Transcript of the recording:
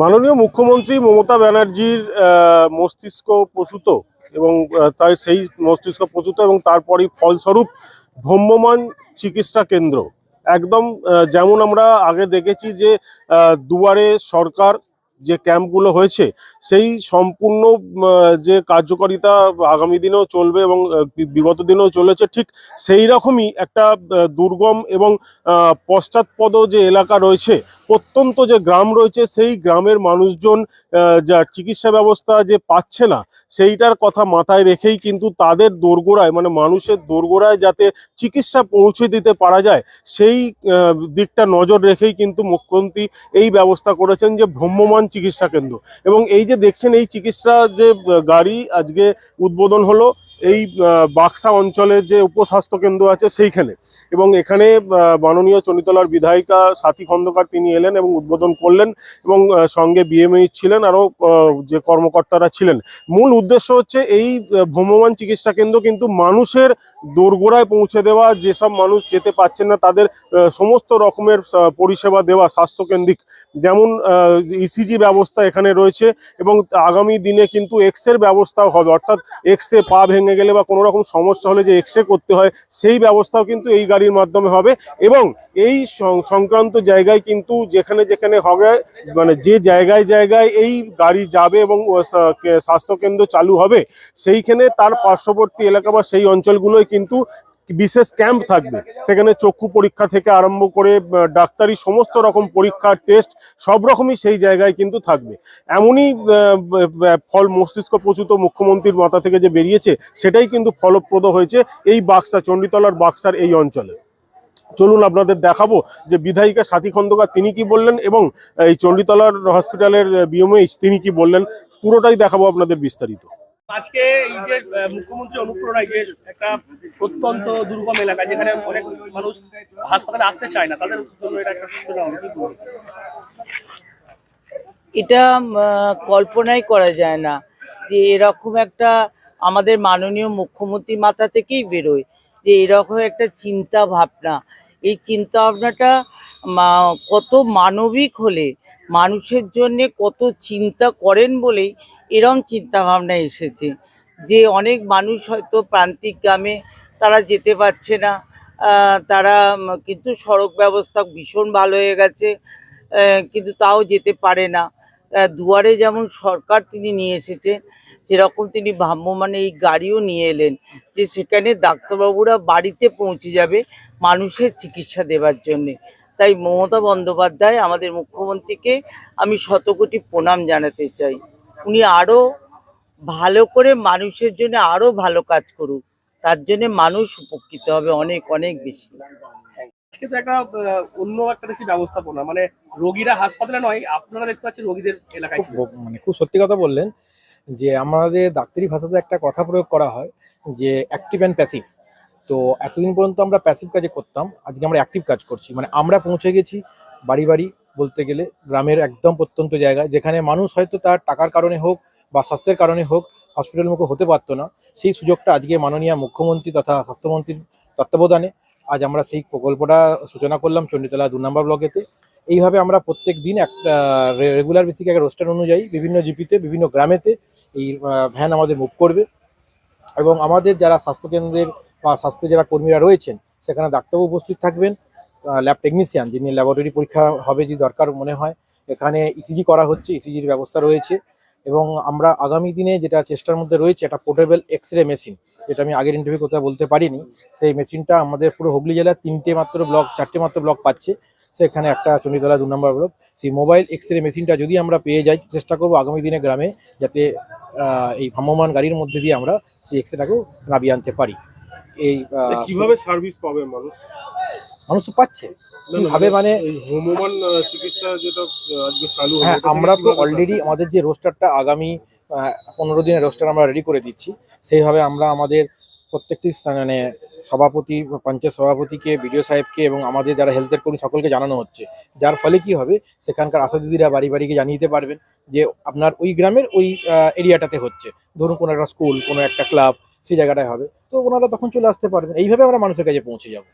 মাননীয় মুখ্যমন্ত্রী মমতা ব্যানার্জির মস্তিষ্ক প্রসূত এবং তাই সেই মস্তিষ্ক প্রসূত এবং তারপরেই ফলস্বরূপ ভ্রম্যমান চিকিৎসা কেন্দ্র। একদম যেমন আমরা আগে দেখেছি যে দুয়ারে সরকার যে ক্যাম্পগুলো হয়েছে, সেই সম্পূর্ণ যে কার্যকারিতা আগামী দিনেও চলবে এবং বিগত দিনেও চলেছে, ঠিক সেই রকমই একটা দুর্গম এবং পশ্চাৎপদ যে এলাকা রয়েছে প্রত্যন্ত যে গ্রাম রয়েছে, সেই গ্রামের মানুষজন যা চিকিৎসা ব্যবস্থা যে পাচ্ছে না, সেইটার কথা মাথায় রেখেই কিন্তু তাদের দোরগোড়ায় মানে মানুষের দোরগোড়ায় যাতে চিকিৎসা পৌঁছে দিতে পারা যায়, সেই দিকটা নজর রেখেই কিন্তু মুখ্যমন্ত্রী এই ব্যবস্থা করেছেন যে ভ্রম্যমান চিকিৎসা কেন্দ্র। এবং এই যে দেখছেন, এই চিকিৎসা যে গাড়ি আজকে উদ্বোধন হলো এই বাক্সা অঞ্চলের যে উপস্বাস্থ্য কেন্দ্র আছে সেইখানে। এবং এখানে মাননীয় চনিতলার বিধায়িকা সাথী খন্দকার তিনি এলেন এবং উদ্বোধন করলেন এবং সঙ্গে বিএমএইচ ছিলেন, আরও যে কর্মকর্তারা ছিলেন। মূল উদ্দেশ্য হচ্ছে এই ভ্রমমান চিকিৎসা কেন্দ্র কিন্তু মানুষের দোরগোড়ায় পৌঁছে দেওয়া, যেসব মানুষ যেতে পাচ্ছেন না তাদের সমস্ত রকমের পরিষেবা দেওয়া স্বাস্থ্যকেন্দ্রিক। যেমন ইসিজি ব্যবস্থা এখানে রয়েছে এবং আগামী দিনে কিন্তু এক্সের ব্যবস্থাও হবে, অর্থাৎ এক্সে পা ভেঙে গেলে বা কোনো রকম সমস্যা হলে যে এক্সরে করতে হয়, সেই ব্যবস্থাও কিন্তু এই গাড়ির মাধ্যমে হবে। এবং এই সংক্রান্ত জায়গায় কিন্তু যেখানে যেখানে হবে মানে যে জায়গায় জায়গায় এই গাড়ি যাবে এবং স্বাস্থ্যকেন্দ্র চালু হবে, সেইখানে তার পার্শ্ববর্তী এলাকা বা সেই অঞ্চলগুলোয় কিন্তু বিশেষ ক্যাম্প থাকবে। সেখানে চক্ষু পরীক্ষা থেকে আরম্ভ করে ডাক্তারি সমস্ত রকম পরীক্ষা টেস্ট সব রকমই সেই জায়গায় কিন্তু থাকবে। এমনই ফল মস্তিষ্ক প্রচুত মুখ্যমন্ত্রীর মাথা থেকে যে বেরিয়েছে, সেটাই কিন্তু ফলপ্রদ হয়েছে এই বাক্সা, চণ্ডীতলার বাক্সার এই অঞ্চলে। চলুন আপনাদের দেখাবো যে বিধায়িকা সাথী খন্দকার তিনি কি বললেন এবং এই চণ্ডীতলার হসপিটালের বিএমএইচ তিনি কি বললেন। পুরোটাই দেখাবো আপনাদের বিস্তারিত। আজকে এই যে মুখ্যমন্ত্রী অনুপ্রেরণায় যে একটা প্রত্যন্ত দুর্গম এলাকা, যেখানে অনেক মানুষ হাসপাতালে আসতে চায় না, তাদের জন্য এটা একটা সূচনা হবে এটা কল্পনাই করা যায় না যে এরকম একটা আমাদের মাননীয় মুখ্যমন্ত্রী মাথা থেকেই বেরোয়, যে এরকম একটা চিন্তা ভাবনা। এই চিন্তা ভাবনাটা কত মানবিক হলে, মানুষের জন্য কত চিন্তা করেন বলেই এরম চিন্তা ভাবনা এসেছে যে অনেক মানুষ হয়তো প্রান্তিক গ্রামে তারা যেতে পারছে না। তারা কিন্তু সড়ক ব্যবস্থা ভীষণ ভালো হয়ে গেছে কিন্তু তাও যেতে পারে না। দুয়ারে যেমন সরকার তিনি নিয়ে এসেছেন সেরকম তিনি ভ্রাম্যমাণ এই গাড়িও নিয়ে এলেন যে সেখানে ডাক্তারবাবুরা বাড়িতে পৌঁছে যাবে মানুষের চিকিৎসা দেওয়ার জন্যে। তাই মমতা বন্দ্যোপাধ্যায় আমাদের মুখ্যমন্ত্রীকে আমি শতকোটি প্রণাম জানাতে চাই। উনি আরও ভালো করে মানুষের জন্য আরও ভালো কাজ করুক তার জন্য মানুষ উপকৃত হবে অনেক অনেক বেশি। আজকে তো একটা অন্য একটা দেখছি ব্যবস্থাপনা মানে রোগীরা হাসপাতালে নয় আপনারা দেখতে পাচ্ছেন রোগীদের এলাকায় মানে খুব সত্যি কথা বললেন যে আমাদের ডাক্তারি ভাষাতে একটা কথা প্রয়োগ করা হয় যে অ্যাক্টিভ অ্যান্ড প্যাসিভ তো এতদিন পর্যন্ত আমরা প্যাসিভ কাজে করতাম আজকে আমরা অ্যাক্টিভ কাজ করছি। মানে আমরা পৌঁছে গেছি বাড়ি বাড়ি বলতে গেলে গ্রামের একদম প্রত্যন্ত জায়গায় যেখানে মানুষ হয়তো তার টাকার কারণে হোক বা স্বাস্থ্যের কারণে হোক হসপিটাল মুখে হতে পারতো না। সেই সুযোগটা আজকে মাননীয় মুখ্যমন্ত্রী তথা স্বাস্থ্যমন্ত্রীর তত্ত্বাবধানে আজ আমরা সেই প্রকল্পটা সূচনা করলাম চণ্ডীতলা দু নম্বর ব্লকেতে এইভাবে আমরা প্রত্যেক দিন একটা রেগুলার বেসিক একটা রোস্টার অনুযায়ী বিভিন্ন জিপিতে বিভিন্ন গ্রামেতে এই ভ্যান আমাদের মুভ করবে। এবং আমাদের যারা স্বাস্থ্যকেন্দ্রের বা স্বাস্থ্য যারা কর্মীরা রয়েছেন, সেখানে ডাক্তারবাবু উপস্থিত থাকবেন। ল্যাব টেকনিশিয়ান যিনি ল্যাবরেটরি পরীক্ষা হবে যদি দরকার মনে হয়, এখানে ইসিজি করা হচ্ছে ইসিজির ব্যবস্থা রয়েছে এবং আমরা আগামী দিনে যেটা চেষ্টার মধ্যে রয়েছে, একটা পোর্টেবল এক্স রে মেশিন যেটা আমি আগের ইন্টারভিউ কথা বলতে পারিনি, সেই মেশিনটা আমাদের পুরো হুগলি জেলার তিনটে মাত্র ব্লক চারটে মাত্র ব্লক পাচ্ছে। সেখানে একটা চণ্ডীতলা দু নম্বর ব্লক সেই মোবাইল এক্স রে মেশিনটা যদি আমরা পেয়ে যাই, চেষ্টা করব আগামী দিনে গ্রামে যাতে এই ভ্রাম্যমান গাড়ির মধ্যে দিয়ে আমরা সেই এক্স রেটাকেও নামিয়ে আনতে পারি। এই কীভাবে সার্ভিস পাবে মানুষ? মানুষ তো পাচ্ছে কীভাবে মানে এই ভ্রাম্যমাণ আহ, চিকিৎসা যেটা আজকে চালু হ্যাঁ আমরা তো অলরেডি আমাদের যে রোস্টারটা আগামী পনেরো দিনের রোস্টার আমরা রেডি করে দিচ্ছি। সেইভাবে আমরা আমাদের প্রত্যেকটি স্থানে মানে সভাপতি পঞ্চায়েত সভাপতিকে বিডিও সাহেবকে এবং আমাদের যারা হেলথের কর্মী সকলকে জানানো হচ্ছে। যার ফলে কি হবে সেখানকার আশা দিদিরা বাড়ি বাড়িকে জানিয়ে দিতে পারবেন যে আপনার ওই গ্রামের ওই এরিয়াটাতে হচ্ছে। ধরুন কোনো একটা স্কুল কোনো একটা ক্লাব সেই জায়গাটায় হবে। তো ওনারা তখন চলে আসতে পারবেন। এইভাবে আমরা মানুষের কাছে পৌঁছে যাব।